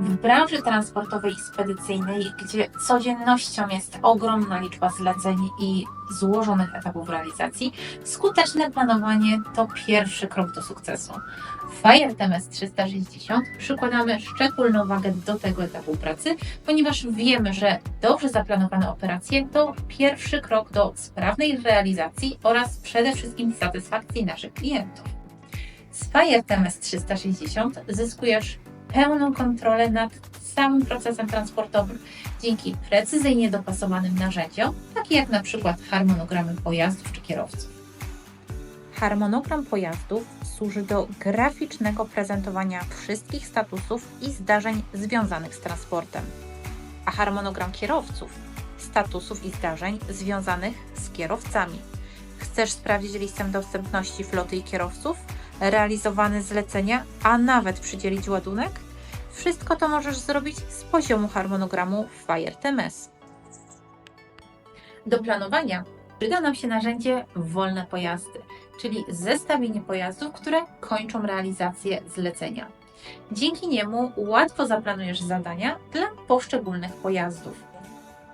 W branży transportowej i spedycyjnej, gdzie codziennością jest ogromna liczba zleceń i złożonych etapów realizacji, skuteczne planowanie to pierwszy krok do sukcesu. W Fire TMS 360 przykładamy szczególną wagę do tego etapu pracy, ponieważ wiemy, że dobrze zaplanowane operacje to pierwszy krok do sprawnej realizacji oraz przede wszystkim satysfakcji naszych klientów. Z Fire TMS 360 zyskujesz pełną kontrolę nad całym procesem transportowym dzięki precyzyjnie dopasowanym narzędziom, takie jak na przykład harmonogramy pojazdów czy kierowców. Harmonogram pojazdów służy do graficznego prezentowania wszystkich statusów i zdarzeń związanych z transportem, a harmonogram kierowców statusów i zdarzeń związanych z kierowcami. Chcesz sprawdzić listę dostępności floty i kierowców, realizowane zlecenia, a nawet przydzielić ładunek? Wszystko to możesz zrobić z poziomu harmonogramu Fire TMS. Do planowania przyda nam się narzędzie wolne pojazdy, czyli zestawienie pojazdów, które kończą realizację zlecenia. Dzięki niemu łatwo zaplanujesz zadania dla poszczególnych pojazdów.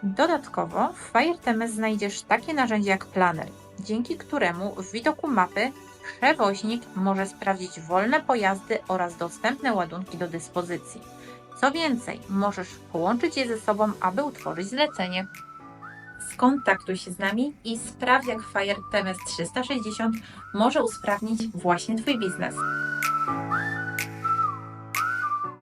Dodatkowo w Fire TMS znajdziesz takie narzędzie jak Planner, dzięki któremu w widoku mapy przewoźnik może sprawdzić wolne pojazdy oraz dostępne ładunki do dyspozycji. Co więcej, możesz połączyć je ze sobą, aby utworzyć zlecenie. Skontaktuj się z nami i sprawdź, jak Fire TMS 360 może usprawnić właśnie Twój biznes.